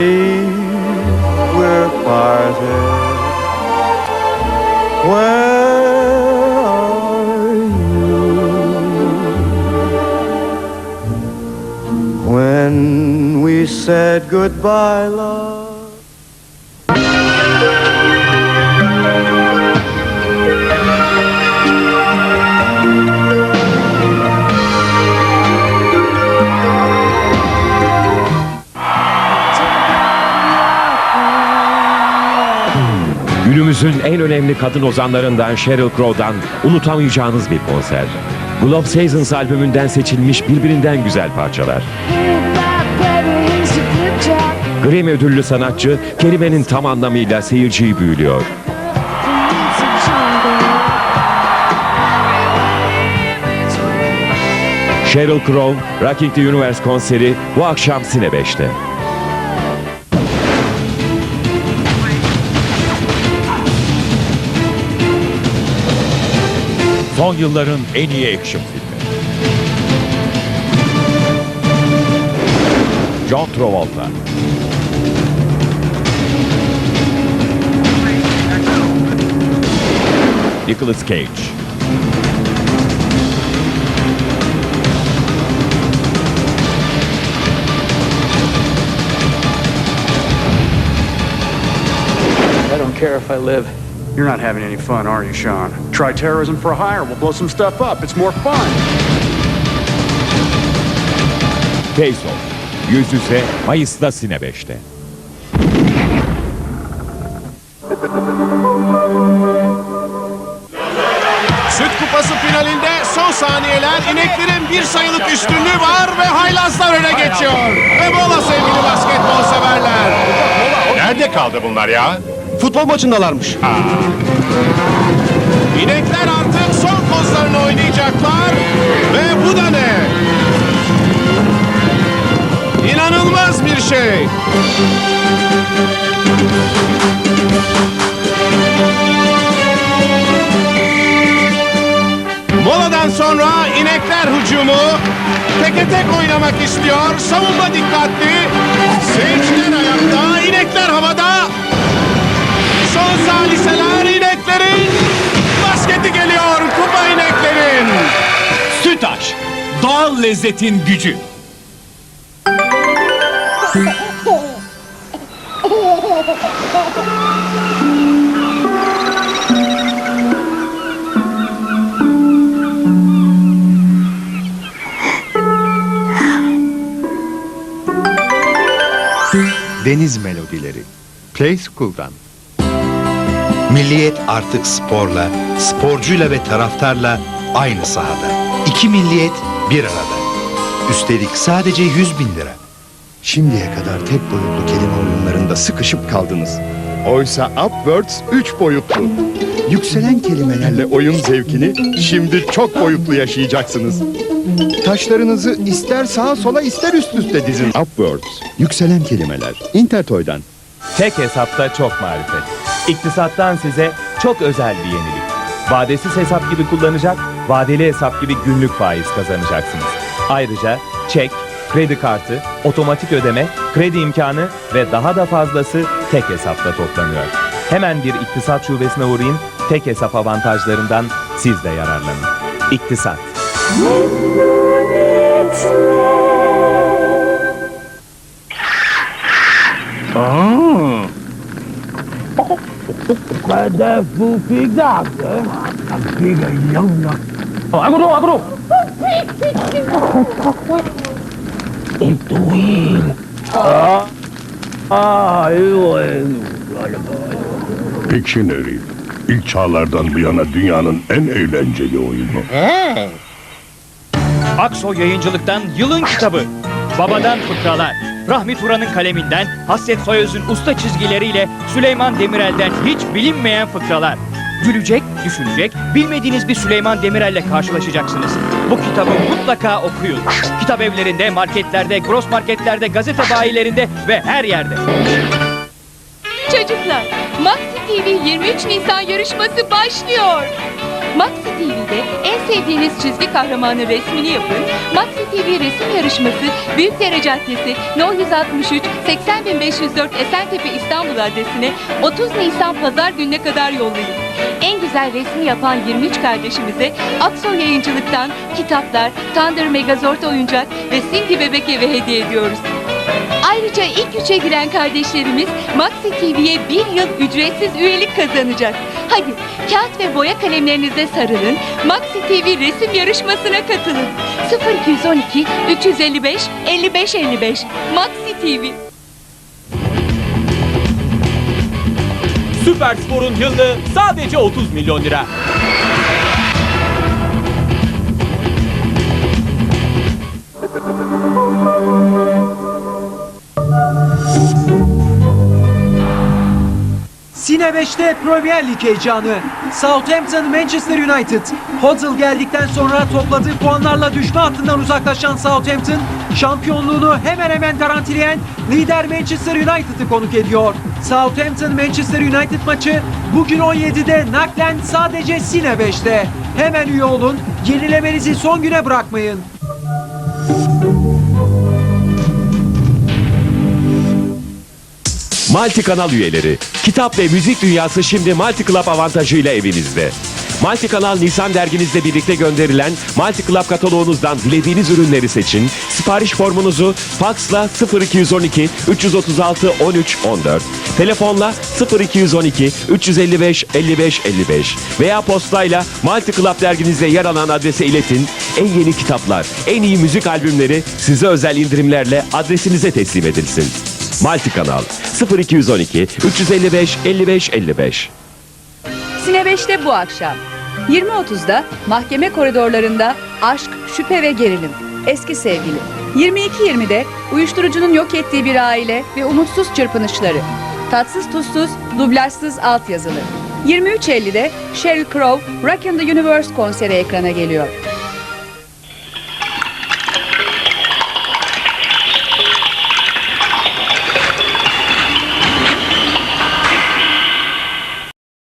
we're parted. Where are you? When we said goodbye, love. Günümüzün en önemli kadın ozanlarından Sheryl Crow'dan unutamayacağınız bir konser. Globe Seasons albümünden seçilmiş birbirinden güzel parçalar. Grammy ödüllü sanatçı kelimenin tam anlamıyla seyirciyi büyülüyor. Sheryl Crow, Rocking the Universe konseri bu akşam Sine 5'te. Son yılların en iyi action filmi. John Travolta. Nicolas Cage. I don't care if I live. You're not having any fun, are you, Sean? Try terrorism for hire. We'll blow some stuff up. It's more fun. Off. Yüz yüze Mayıs'ta Sine 5'te. Süt Kupası finalinde son saniyeler ineklerin bir sayılık üstünlüğü var ve haylazlar öne geçiyor. Ve sevgili basketbol severler. Nerede kaldı bunlar ya? Futbol maçındalarmış. İnekler artık son kozlarını oynayacaklar. Ve bu da ne? İnanılmaz bir şey. Moladan sonra inekler hücumu. Teke tek oynamak istiyor. Savunma dikkatli. Seyirciler ayakta. inekler lezzetin gücü. Deniz Melodileri Play School'dan Milliyet artık sporla, sporcuyla ve taraftarla aynı sahada. İki milliyet bir arada. Üstelik sadece 100 bin lira. Şimdiye kadar tek boyutlu kelime oyunlarında sıkışıp kaldınız. Oysa Upwords 3 boyutlu. Yükselen kelimelerle oyun zevkini şimdi çok boyutlu yaşayacaksınız. Taşlarınızı ister sağa sola ister üst üste dizin. Upwords. Yükselen kelimeler. Intertoy'dan. Tek hesapta çok marifet. İktisattan size çok özel bir yenilik. Vadesiz hesap gibi kullanacak, vadeli hesap gibi günlük faiz kazanacaksınız. Ayrıca çek, kredi kartı, otomatik ödeme, kredi imkanı ve daha da fazlası tek hesapta toplanıyor. Hemen bir iktisat şubesine uğrayın, tek hesap avantajlarından siz de yararlanın. İktisat. Pictionary. İlk çağlardan bu yana dünyanın en eğlenceli oyunu. Akso Yayıncılık'tan Yılın Kitabı. Babadan Fıkralar. Rahmi Turan'ın kaleminden Hasret Soyöz'ün usta çizgileriyle Süleyman Demirel'den hiç bilinmeyen fıkralar. Gülecek, düşünecek, bilmediğiniz bir Süleyman Demirel'le karşılaşacaksınız. Bu kitabı mutlaka okuyun. Kitap evlerinde, marketlerde, gross marketlerde, gazete bayilerinde ve her yerde. Çocuklar, Maxi TV 23 Nisan yarışması başlıyor. Maxi TV'de en sevdiğiniz çizgi kahramanı resmini yapın. Maxi TV resim yarışması Büyükdere Caddesi No 163 80504 Esentepe İstanbul adresine 30 Nisan Pazar gününe kadar yollayın. En güzel resmi yapan 23 kardeşimize Aksoy Yayıncılık'tan kitaplar, Thunder Megazord oyuncak ve Cindy Bebek Evi hediye ediyoruz. Ayrıca ilk üçe giren kardeşlerimiz Maxi TV'ye bir yıl ücretsiz üyelik kazanacak. Hadi kağıt ve boya kalemlerinize sarılın. Maxi TV resim yarışmasına katılın. 0212 355 55 55 Maxi TV. Süper Spor'un yıllığı sadece 30 milyon lira. Sine 5'te Premier Lig heyecanı. Southampton Manchester United. Hoddle geldikten sonra topladığı puanlarla düşme hattından uzaklaşan Southampton, şampiyonluğunu hemen hemen garantileyen lider Manchester United'ı konuk ediyor. Southampton Manchester United maçı bugün 17'de naklen sadece Sine 5'te. Hemen üye olun, yenilemenizi son güne bırakmayın. Multi kanal üyeleri. Kitap ve müzik dünyası şimdi Multi Club avantajıyla evinizde. Multi Kanal Nisan derginizle birlikte gönderilen Multi Club kataloğunuzdan dilediğiniz ürünleri seçin. Sipariş formunuzu faksla 0212 336 13 14, telefonla 0212 355 55 55 veya postayla Multi Club derginizde yer alan adrese iletin. En yeni kitaplar, en iyi müzik albümleri size özel indirimlerle adresinize teslim edilsin. Multi Kanal 0212 355 55 55 Sine 5'te bu akşam. 20.30'da mahkeme koridorlarında aşk, şüphe ve gerilim. Eski sevgili. 22.20'de uyuşturucunun yok ettiği bir aile ve umutsuz çırpınışları. Tatsız tuzsuz, dublajsız altyazılı. 23.50'de Sheryl Crow Rock in the Universe konseri ekrana geliyor.